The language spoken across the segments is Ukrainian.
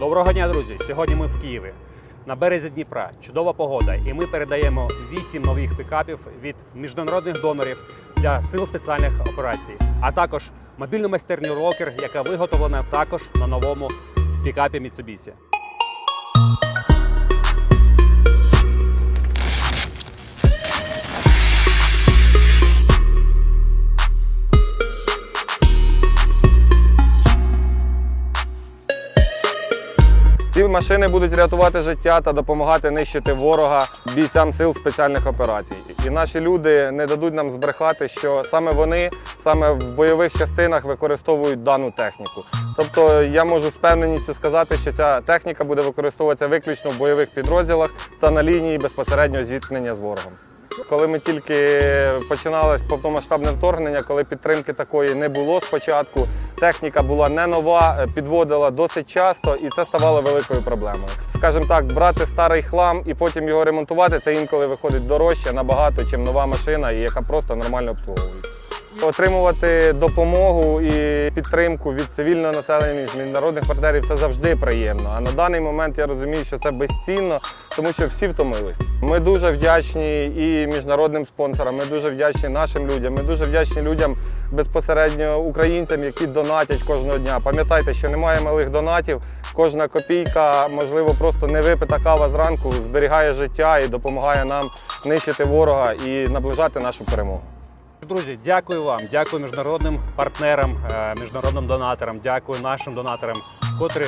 Доброго дня, друзі! Сьогодні ми в Києві. На березі Дніпра чудова погода, і ми передаємо 8 нових пікапів від міжнародних донорів для сил спеціальних операцій, а також мобільну майстерню рокер, яка виготовлена також на новому пікапі Mitsubishi. Ці машини будуть рятувати життя та допомагати нищити ворога бійцям сил спеціальних операцій. І наші люди не дадуть нам збрехати, що саме вони саме в бойових частинах використовують дану техніку. Тобто я можу з певненістю сказати, що ця техніка буде використовуватися виключно в бойових підрозділах та на лінії безпосереднього зіткнення з ворогом. Коли ми тільки починалось повномасштабне вторгнення, коли підтримки такої не було спочатку, техніка була не нова, е, підводила досить часто, і це ставало великою проблемою. Скажімо так, брати старий хлам і потім його ремонтувати, це інколи виходить дорожче набагато, ніж нова машина, яка просто нормально обслуговується. Отримувати допомогу і підтримку від цивільного населення, від міжнародних партнерів це завжди приємно. А на даний момент я розумію, що це безцінно, тому що всі втомились. Ми дуже вдячні і міжнародним спонсорам, ми дуже вдячні нашим людям, ми дуже вдячні людям безпосередньо українцям, які донатять кожного дня. Пам'ятайте, що немає малих донатів. Кожна копійка, можливо, просто не випита кава зранку, зберігає життя і допомагає нам нищити ворога і наближати нашу перемогу. Друзі, дякую вам, дякую міжнародним партнерам, е, міжнародним донаторам, дякую нашим донаторам, котрі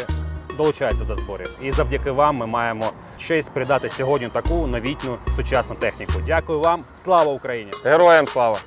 долучаються до зборів. І завдяки вам ми маємо честь придати сьогодні таку новітню сучасну техніку. Дякую вам, слава Україні! Героям слава!